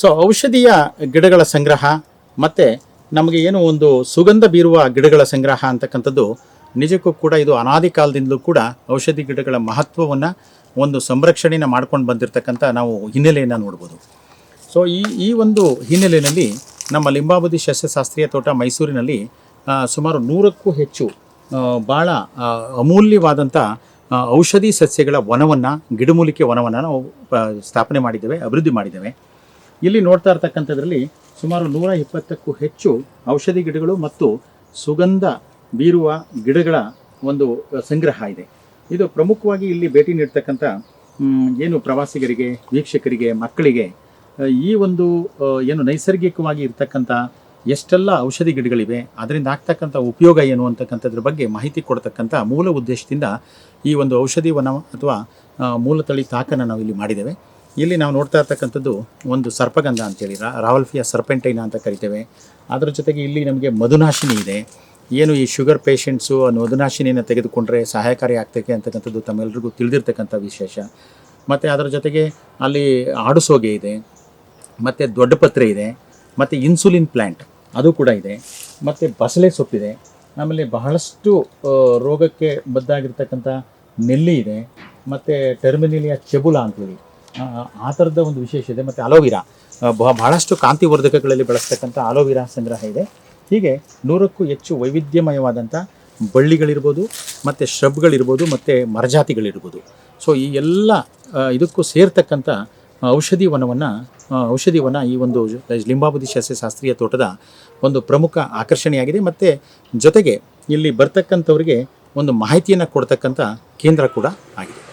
So ಔಷಧೀಯ ಗಿಡಗಳ ಸಂಗ್ರಹ ಮತ್ತು ನಮಗೆ ಏನು ಒಂದು ಸುಗಂಧ ಬೀರುವ ಗಿಡಗಳ ಸಂಗ್ರಹ ಅಂತಕ್ಕಂಥದ್ದು ನಿಜಕ್ಕೂ ಕೂಡ ಇದು ಅನಾದಿ ಕಾಲದಿಂದಲೂ ಕೂಡ ಔಷಧಿ ಗಿಡಗಳ ಮಹತ್ವವನ್ನು ಒಂದು ಸಂರಕ್ಷಣೆನ ಮಾಡ್ಕೊಂಡು ಬಂದಿರತಕ್ಕಂಥ ನಾವು ಹಿನ್ನೆಲೆಯನ್ನು ನೋಡ್ಬೋದು. ಸೊ ಈ ಈ ಒಂದು ಹಿನ್ನೆಲೆಯಲ್ಲಿ ನಮ್ಮ ಲಿಂಬಾವತಿ ಸಸ್ಯಶಾಸ್ತ್ರೀಯ ತೋಟ ಮೈಸೂರಿನಲ್ಲಿ ಸುಮಾರು ನೂರಕ್ಕೂ ಹೆಚ್ಚು ಭಾಳ ಅಮೂಲ್ಯವಾದಂಥ ಔಷಧಿ ಸಸ್ಯಗಳ ವನವನ್ನು, ಗಿಡಮೂಲಿಕೆ ವನವನ್ನು ನಾವು ಸ್ಥಾಪನೆ ಮಾಡಿದ್ದೇವೆ, ಅಭಿವೃದ್ಧಿ ಮಾಡಿದ್ದೇವೆ. ಇಲ್ಲಿ ನೋಡ್ತಾ ಇರ್ತಕ್ಕಂಥದ್ರಲ್ಲಿ ಸುಮಾರು ನೂರ ಇಪ್ಪತ್ತಕ್ಕೂ ಹೆಚ್ಚು ಔಷಧಿ ಗಿಡಗಳು ಮತ್ತು ಸುಗಂಧ ಬೀರುವ ಗಿಡಗಳ ಒಂದು ಸಂಗ್ರಹ ಇದೆ. ಇದು ಪ್ರಮುಖವಾಗಿ ಇಲ್ಲಿ ಭೇಟಿ ನೀಡ್ತಕ್ಕಂಥ ಏನು ಪ್ರವಾಸಿಗರಿಗೆ, ವೀಕ್ಷಕರಿಗೆ, ಮಕ್ಕಳಿಗೆ ಈ ಒಂದು ಏನು ನೈಸರ್ಗಿಕವಾಗಿ ಇರ್ತಕ್ಕಂಥ ಎಷ್ಟೆಲ್ಲ ಔಷಧಿ ಗಿಡಗಳಿವೆ, ಅದರಿಂದ ಆಗ್ತಕ್ಕಂಥ ಉಪಯೋಗ ಏನು ಅಂತಕ್ಕಂಥದ್ರ ಬಗ್ಗೆ ಮಾಹಿತಿ ಕೊಡ್ತಕ್ಕಂಥ ಮೂಲ ಉದ್ದೇಶದಿಂದ ಈ ಒಂದು ಔಷಧಿ ವನ ಅಥವಾ ಮೂಲತಳಿ ತಾಕನ್ನು ನಾವು ಇಲ್ಲಿ ಮಾಡಿದ್ದೇವೆ. ಇಲ್ಲಿ ನಾವು ನೋಡ್ತಾ ಇರ್ತಕ್ಕಂಥದ್ದು ಒಂದು ಸರ್ಪಗಂಧ ಅಂತೇಳಿ ರಾವಲ್ಫಿಯ ಸರ್ಪೆಂಟೈನ ಅಂತ ಕರಿತೇವೆ. ಅದರ ಜೊತೆಗೆ ಇಲ್ಲಿ ನಮಗೆ ಮಧುನಾಶಿನಿ ಇದೆ. ಏನು ಈ ಶುಗರ್ ಪೇಷಂಟ್ಸು ಮಧುನಾಶಿನಿಯನ್ನು ತೆಗೆದುಕೊಂಡ್ರೆ ಸಹಾಯಕಾರಿ ಆಗ್ತೈತೆ ಅಂತಕ್ಕಂಥದ್ದು ತಮ್ಮೆಲ್ಲರಿಗೂ ತಿಳಿದಿರ್ತಕ್ಕಂಥ ವಿಶೇಷ. ಮತ್ತು ಅದರ ಜೊತೆಗೆ ಅಲ್ಲಿ ಆಡುಸೋಗೆ ಇದೆ, ಮತ್ತು ದೊಡ್ಡ ಪತ್ರೆ ಇದೆ, ಮತ್ತು ಇನ್ಸುಲಿನ್ ಪ್ಲ್ಯಾಂಟ್ ಅದು ಕೂಡ ಇದೆ, ಮತ್ತು ಬಸಳೆ ಸೊಪ್ಪಿದೆ. ಆಮೇಲೆ ಬಹಳಷ್ಟು ರೋಗಕ್ಕೆ ಬದ್ದಾಗಿರ್ತಕ್ಕಂಥ ನೆಲ್ಲಿ ಇದೆ, ಮತ್ತು ಟರ್ಮಿನಿಲಿಯ ಚೆಬುಲ ಅಂತೇಳಿ. ಆ, ಥರದ ಒಂದು ವಿಶೇಷ ಇದೆ. ಮತ್ತು ಅಲೋವಿರಾ. ಬಹಳಷ್ಟು ಕಾಂತಿವರ್ಧಕಗಳಲ್ಲಿ ಬಳಸ್ತಕ್ಕಂಥ ಅಲೋವಿರಾ ಸಂಗ್ರಹ ಇದೆ. ಹೀಗೆ ನೂರಕ್ಕೂ ಹೆಚ್ಚು ವೈವಿಧ್ಯಮಯವಾದಂಥ ಬಳ್ಳಿಗಳಿರ್ಬೋದು ಮತ್ತು ಶ್ರಬ್ಗಳಿರ್ಬೋದು ಮತ್ತು ಮರಜಾತಿಗಳಿರ್ಬೋದು. ಸೊ ಈ ಎಲ್ಲ ಇದಕ್ಕೂ ಸೇರ್ತಕ್ಕಂಥ ಔಷಧಿ ವನವನ್ನು ಔಷಧಿ ವನ ಈ ಒಂದು ಲಿಂಬಾಬುದಿ ಸಸ್ಯಶಾಸ್ತ್ರೀಯ ತೋಟದ ಒಂದು ಪ್ರಮುಖ ಆಕರ್ಷಣೆಯಾಗಿದೆ. ಮತ್ತು ಜೊತೆಗೆ ಇಲ್ಲಿ ಬರ್ತಕ್ಕಂಥವ್ರಿಗೆ ಒಂದು ಮಾಹಿತಿಯನ್ನು ಕೊಡ್ತಕ್ಕಂಥ ಕೇಂದ್ರ ಕೂಡ ಆಗಿದೆ.